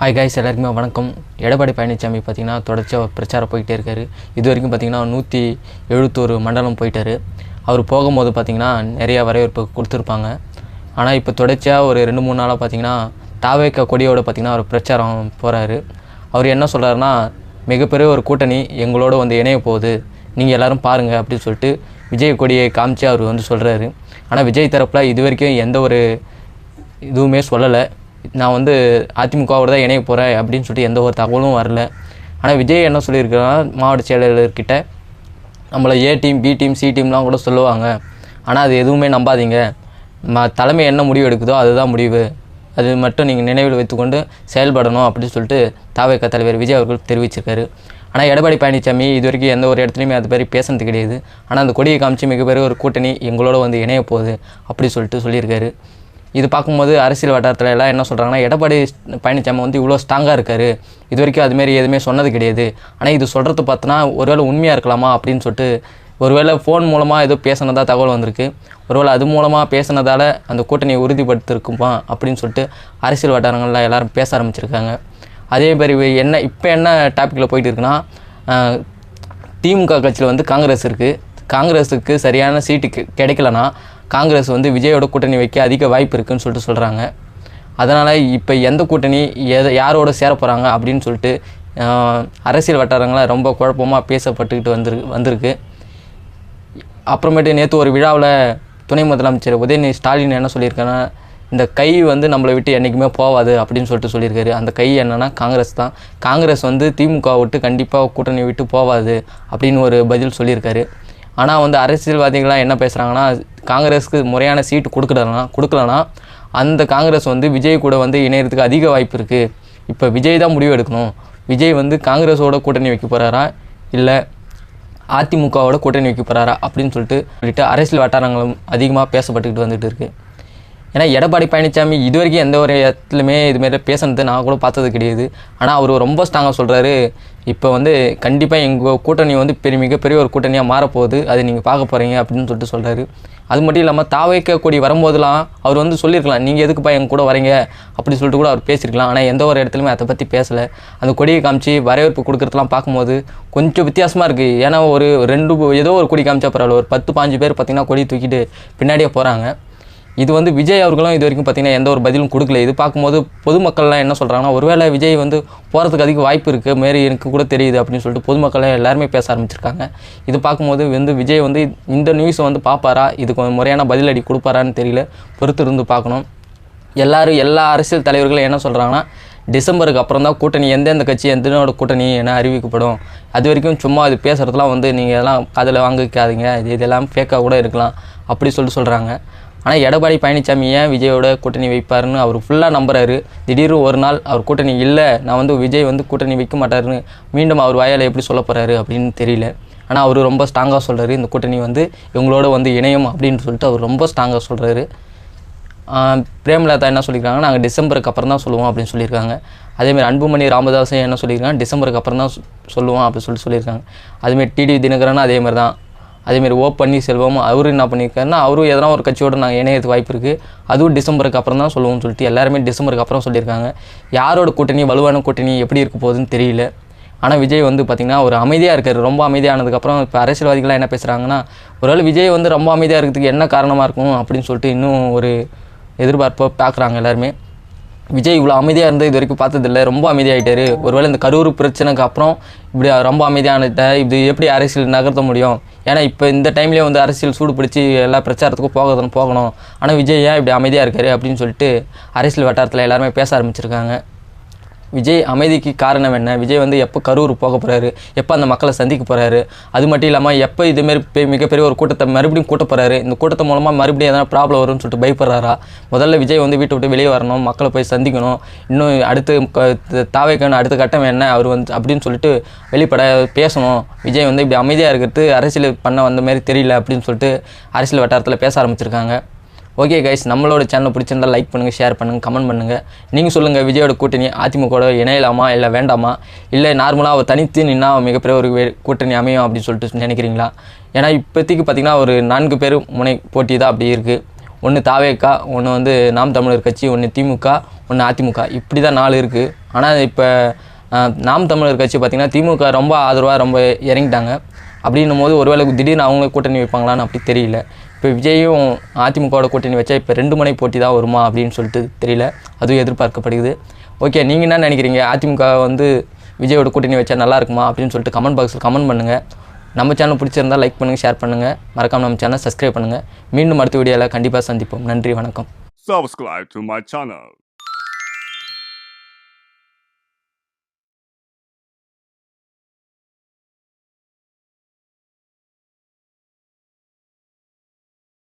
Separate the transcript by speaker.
Speaker 1: Hi guys எல்லாருக்குமே வணக்கம். எடப்பாடி பழனிசாமி பார்த்தீங்கன்னா தொடர்ச்சியாக பிரச்சாரம் போயிட்டே இருக்காரு. இது வரைக்கும் பார்த்தீங்கன்னா நூற்றி எழுபத்தோரு மண்டலம் போயிட்டார். அவர் போகும்போது பார்த்தீங்கன்னா நிறையா வரவேற்பு கொடுத்துருப்பாங்க. ஆனால் இப்போ தொடர்ச்சியாக ஒரு ரெண்டு மூணு நாளாக பார்த்தீங்கன்னா தாவேக்க கொடியோடு பார்த்தீங்கன்னா அவர் பிரச்சாரம் போகிறாரு அவர் என்ன சொல்கிறாருன்னா மிகப்பெரிய ஒரு கூட்டணி எங்களோட வந்து இணைய போகுது. நீங்கள் எல்லோரும் பாருங்கள் அப்படின்னு சொல்லிட்டு விஜய் கொடியை காமிச்சு அவர் வந்து சொல்கிறாரு ஆனால் விஜய் தரப்பில் இது வரைக்கும் எந்த ஒரு இதுவுமே சொல்லலை. நான் வந்து அதிமுகவோட தான் இணைய போகிறேன் அப்படின்னு சொல்லிட்டு எந்த ஒரு தகவலும் வரல. ஆனால் விஜய் என்ன சொல்லியிருக்காருன்னா மாவட்ட செயலாளர்கிட்ட நம்மளை A team B team C டீம்லாம் கூட சொல்லுவாங்க. ஆனால் அது எதுவுமே நம்பாதீங்க. ம தலைமை என்ன முடிவு எடுக்குதோ அதுதான் முடிவு. அது மட்டும் நீங்கள் நினைவில் வைத்துக்கொண்டு செயல்படணும் அப்படின்னு சொல்லிட்டு தாவேக தலைவர் விஜய் அவர்கள் தெரிவிச்சிருக்காரு. ஆனால் எடப்பாடி பழனிசாமி இது வரைக்கும் எந்த ஒரு இடத்துலையுமே அது மாதிரி பேசுனது கிடையாது. ஆனால் அந்த கொடியை காமிச்சு மிகப்பெரிய ஒரு கூட்டணி எங்களோட வந்து இணைய போகுது அப்படி சொல்லிட்டு சொல்லியிருக்காரு. இது பார்க்கும்போது அரசியல் வட்டாரத்தில் எல்லாம் என்ன சொல்கிறாங்கன்னா எடப்பாடி பழனிசாமி வந்து இவ்வளோ ஸ்ட்ராங்காக இருக்காரு. இது வரைக்கும் அதுமாரி எதுவுமே சொன்னது கிடையாது. ஆனால் இது சொல்கிறது பார்த்தோன்னா ஒருவேளை உண்மையாக இருக்கலாமா அப்படின்னு சொல்லிட்டு ஒருவேளை ஃபோன் மூலமாக ஏதோ பேசினதாக தகவல் வந்திருக்கு. ஒருவேளை அது மூலமாக பேசினதால் அந்த கூட்டணியை உறுதிப்படுத்திருக்குமா அப்படின்னு சொல்லிட்டு அரசியல் வட்டாரங்களில் எல்லோரும் பேச ஆரம்பிச்சிருக்காங்க. அதே மாதிரி என்ன இப்போ என்ன டாப்பிக்கில் போயிட்டு இருக்குன்னா திமுக கட்சியில் வந்து காங்கிரஸ் இருக்குது காங்கிரஸுக்கு சரியான சீட்டு கிடைக்கலனா காங்கிரஸ் வந்து விஜயோட கூட்டணி வைக்க அதிக வாய்ப்பு இருக்குதுன்னு சொல்லிட்டு சொல்கிறாங்க அதனால் இப்போ எந்த கூட்டணி எதை யாரோட சேர போகிறாங்க அப்படின்னு சொல்லிட்டு அரசியல் வட்டாரங்களில் ரொம்ப குழப்பமாக பேசப்பட்டுக்கிட்டு வந்துரு வந்திருக்கு. அப்புறமேட்டு நேற்று ஒரு விழாவில் துணை முதலமைச்சர் உதயநிதி ஸ்டாலின் என்ன சொல்லியிருக்கேன்னா இந்த கை வந்து நம்மளை விட்டு என்றைக்குமே போகாது அப்படின்னு சொல்லிட்டு சொல்லியிருக்காரு. அந்த கை என்னென்னா காங்கிரஸ் தான். காங்கிரஸ் வந்து திமுக விட்டு கண்டிப்பாக கூட்டணி விட்டு போகாது அப்படின்னு ஒரு பதில் சொல்லியிருக்காரு. ஆனால் வந்து அரசியல்வாதிகள்லாம் என்ன பேசுகிறாங்கன்னா காங்கிரஸுக்கு முறையான சீட்டு கொடுக்கலனா கொடுக்கலனா அந்த காங்கிரஸ் வந்து விஜய் கூட வந்து இணையறதுக்கு அதிக வாய்ப்பு இருக்குது இப்போ விஜய் தான் முடிவு எடுக்கணும். விஜய் வந்து காங்கிரஸோட கூட்டணி வைக்க போகிறாரா இல்லை அதிமுகவோட கூட்டணி வைக்க போகிறாரா அப்படின்னு சொல்லிட்டு சொல்லிட்டு அரசியல் வட்டாரங்களும் அதிகமாக பேசப்பட்டுக்கிட்டு வந்துட்டு இருக்குது ஏன்னா எடப்பாடி பழனிசாமி இது வரைக்கும் எந்த ஒரு இடத்துலையுமே இதுமாரி பேசுனது நான் கூட பார்த்தது கிடையாது. ஆனால் அவர் ரொம்ப ஸ்ட்ராங்காக சொல்கிறாரு இப்போ வந்து கண்டிப்பாக எங்கள் கூட்டணி வந்து பெரிய மிகப்பெரிய ஒரு கூட்டணியாக மாறப்போகுது. அதை நீங்கள் பார்க்க போகிறீங்க அப்படின்னு சொல்லிட்டு சொல்கிறாரு அது மட்டும் இல்லாமல் தாவைக்க கொடி வரும்போதெல்லாம் அவர் வந்து சொல்லியிருக்கலாம் நீங்கள் எதுக்குப்பா எங்கள் கூட வரீங்க? அப்படி சொல்லிட்டு கூட அவர் பேசியிருக்கலாம். ஆனால் எந்த ஒரு இடத்துலையுமே அதை பற்றி பேசலை. அந்த கொடியை காமிச்சு வரவேற்பு கொடுக்குறதுலாம் பார்க்கும்போது கொஞ்சம் வித்தியாசமாக இருக்குது ஏன்னா ஒரு ரெண்டு ஏதோ ஒரு கொடி காமிச்சா பரவாயில்ல. ஒரு பத்து பாஞ்சு பேர் பார்த்திங்கன்னா கொடி தூக்கிட்டு பின்னாடியே போகிறாங்க இது வந்து விஜய் அவர்களும் இது வரைக்கும் பார்த்தீங்கன்னா எந்த ஒரு பதிலும் கொடுக்கல. இது பார்க்கும்போது பொதுமக்கள்லாம் என்ன சொல்கிறாங்கன்னா ஒருவேளை விஜய் வந்து போகிறதுக்கு அதிக வாய்ப்பு இருக்குது மாரி எனக்கு கூட தெரியுது அப்படின்னு சொல்லிட்டு பொதுமக்கள்லாம் எல்லாருமே பேச ஆரம்பிச்சிருக்காங்க. இது பார்க்கும்போது வந்து விஜய் வந்து இந்த நியூஸை வந்து பார்ப்பாரா? இதுக்கு முறையான பதிலடி கொடுப்பாரான்னு தெரியல. பொறுத்து இருந்து பார்க்கணும். எல்லோரும் எல்லா அரசியல் தலைவர்களும் என்ன சொல்கிறாங்கன்னா டிசம்பருக்கு அப்புறம் தான் கூட்டணி எந்தெந்த கட்சி எந்தனோட கூட்டணி என அறிவிக்கப்படும். அது வரைக்கும் சும்மா இது பேசுகிறதுலாம் வந்து நீங்கள் எல்லாம் காதில் வாங்கிக்காதீங்க. இது இதெல்லாம் ஃபேக்காக கூட இருக்கலாம். அப்படி சொல்லிட்டு சொல்கிறாங்க ஆனால் எடப்பாடி பழனிசாமி ஏன் விஜயோட கூட்டணி வைப்பாருன்னு அவர் ஃபுல்லாக நம்புறாரு. திடீர்னு ஒரு நாள் அவர் கூட்டணி இல்லை நான் வந்து விஜய் வந்து கூட்டணி வைக்க மாட்டாருன்னு மீண்டும் அவர் வாயால் எப்படி சொல்ல போகிறாரு அப்படின்னு தெரியல. ஆனால் அவர் ரொம்ப ஸ்ட்ராங்காக சொல்கிறாரு இந்த கூட்டணி வந்து இவங்களோட வந்து இணையும் அப்படின்னு சொல்லிட்டு அவர் ரொம்ப ஸ்ட்ராங்காக சொல்கிறாரு பிரேமலதா என்ன சொல்லியிருக்காங்க நாங்கள் டிசம்பருக்கு அப்புறம் தான் சொல்லுவோம் அப்படின்னு சொல்லியிருக்காங்க அதேமாதிரி அன்புமணி ராமதாசன் என்ன சொல்லியிருக்காங்க டிசம்பருக்கு அப்புறம் தான் சொல்லுவோம் அப்படின்னு சொல்லிட்டு சொல்லியிருக்காங்க அதுமாரி டிடி தினகரனும் அதேமாதிரி தான். அதேமாரி ஓ பன்னீர்செல்வம் அவரும் என்ன பண்ணியிருக்காருன்னா அவரும் எதனா ஒரு கட்சியோட நாங்கள் இணையது வாய்ப்பு இருக்குது அதுவும் டிசம்பருக்கு அப்புறம் தான் சொல்லுவோம்னு சொல்லிட்டு எல்லாருமே டிசம்பருக்கு அப்புறம் சொல்லியிருக்காங்க. யாரோட கூட்டணி வலுவான கூட்டணி எப்படி இருக்க போகுதுன்னு தெரியல. ஆனால் விஜய் வந்து பார்த்திங்கன்னா ஒரு அமைதியாக இருக்கார் ரொம்ப அமைதியானதுக்கப்புறம் இப்போ அரசியல்வாதிகள்லாம் என்ன பேசுகிறாங்கன்னா ஒருவேளை விஜய் வந்து ரொம்ப அமைதியாக இருக்கிறதுக்கு என்ன காரணமாக இருக்கும் அப்படின்னு சொல்லிட்டு இன்னும் ஒரு எதிர்பார்ப்பை பார்க்குறாங்க எல்லாருமே. விஜய் இவ்வளோ அமைதியாக இருந்தது இது வரைக்கும் பார்த்ததில்ல ரொம்ப அமைதியாகிட்டார் ஒருவேளை இந்த கரூர் பிரச்சனைக்கு அப்புறம் இப்படி ரொம்ப அமைதியானிட்ட இது எப்படி அரசியல் நகர்த்த முடியும்? ஏன்னா இப்போ இந்த டைம்லேயே வந்து அரசியல் சூடு பிடிச்சி எல்லா பிரச்சாரத்துக்கும் போகணும் போகணும். ஆனால் விஜய் ஏன் இப்படி அமைதியாக இருக்காரு அப்படின்னு சொல்லிட்டு அரசியல் வட்டாரத்தில் எல்லாருமே பேச ஆரம்பிச்சிருக்காங்க. விஜய் அமைதிக்கு காரணம் என்ன? விஜய் வந்து எப்போ கரூர் போக போகிறாரு எப்போ அந்த மக்களை சந்திக்க போகிறாரு அது மட்டும் இல்லாமல் எப்போ இதுமாரி மிகப்பெரிய ஒரு கூட்டத்தை மறுபடியும் கூட்ட போகிறாரு இந்த கூட்டத்தை மூலமாக மறுபடியும் எதனா ப்ராப்ளம் வரும்னு சொல்லிட்டு பயப்படுறாரா? முதல்ல விஜய் வந்து வீட்டை விட்டு வெளியே வரணும் மக்களை போய் சந்திக்கணும். இன்னும் அடுத்து க- அடுத்த கட்டம் என்ன? அவர் வந்து அப்படின்னு சொல்லிட்டு வெளிப்பட பேசணும். விஜய் வந்து இப்படி அமைதியாக இருக்கிறது அரசியல் பண்ண வந்த மாதிரி தெரியல அப்படின்னு சொல்லிட்டு அரசியல் வட்டாரத்தில் பேச ஆரம்பிச்சிருக்காங்க. ஓகே கைஸ் நம்மளோட சேனல் பிடிச்சிருந்தா லைக் பண்ணுங்கள் ஷேர் பண்ணுங்கள் கமெண்ட் பண்ணுங்கள் நீங்கள் சொல்லுங்கள் விஜயோட கூட்டணி அதிமுகவோட இணையலாமா இல்லை வேண்டாமா? இல்லை நார்மலாக அவர் தனித்து நின்னா மிகப்பெரிய ஒரு கூட்டணி அமையும் அப்படின்னு சொல்லிட்டு நினைக்கிறீங்களா? ஏன்னா இப்போதைக்கு பார்த்தீங்கன்னா ஒரு நான்கு பேர் முனை போட்டி தான் அப்படி இருக்குது ஒன்று தாவேக்கா ஒன்று வந்து நாம் தமிழர் கட்சி ஒன்று திமுக ஒன்று அதிமுக. இப்படி தான் நாலு இருக்குது ஆனால் இப்போ நாம் தமிழர் கட்சி பார்த்திங்கன்னா திமுக ரொம்ப ஆதரவாக ரொம்ப இறங்கிட்டாங்க. அப்படின்னும் போது ஒருவேளை திடீர்னு அவங்களே கூட்டணி வைப்பாங்களான்னு அப்படி தெரியல. இப்போ விஜயும் அதிமுகவோட கூட்டணி வச்சா இப்போ ரெண்டு முனை போட்டி தான் வருமா அப்படின்னு சொல்லிட்டு தெரியல. அதுவும் எதிர்பார்க்கப்படுகிறது. ஓகே நீங்கள் என்ன நினைக்கிறீங்க? அதிமுக வந்து விஜயோட கூட்டணி வச்சா நல்லா இருக்குமா அப்படின்னு சொல்லிட்டு கமெண்ட் பாக்ஸில் கமெண்ட் பண்ணுங்கள் நம்ம சேனல் பிடிச்சிருந்தா லைக் பண்ணுங்கள் ஷேர் பண்ணுங்கள் மறக்காமல் நம்ம சேனல் சப்ஸ்கிரைப் பண்ணுங்கள் மீண்டும் அடுத்த வீடியோவில் கண்டிப்பாக சந்திப்போம். நன்றி வணக்கம்.
Speaker 2: Subscribe to my channel.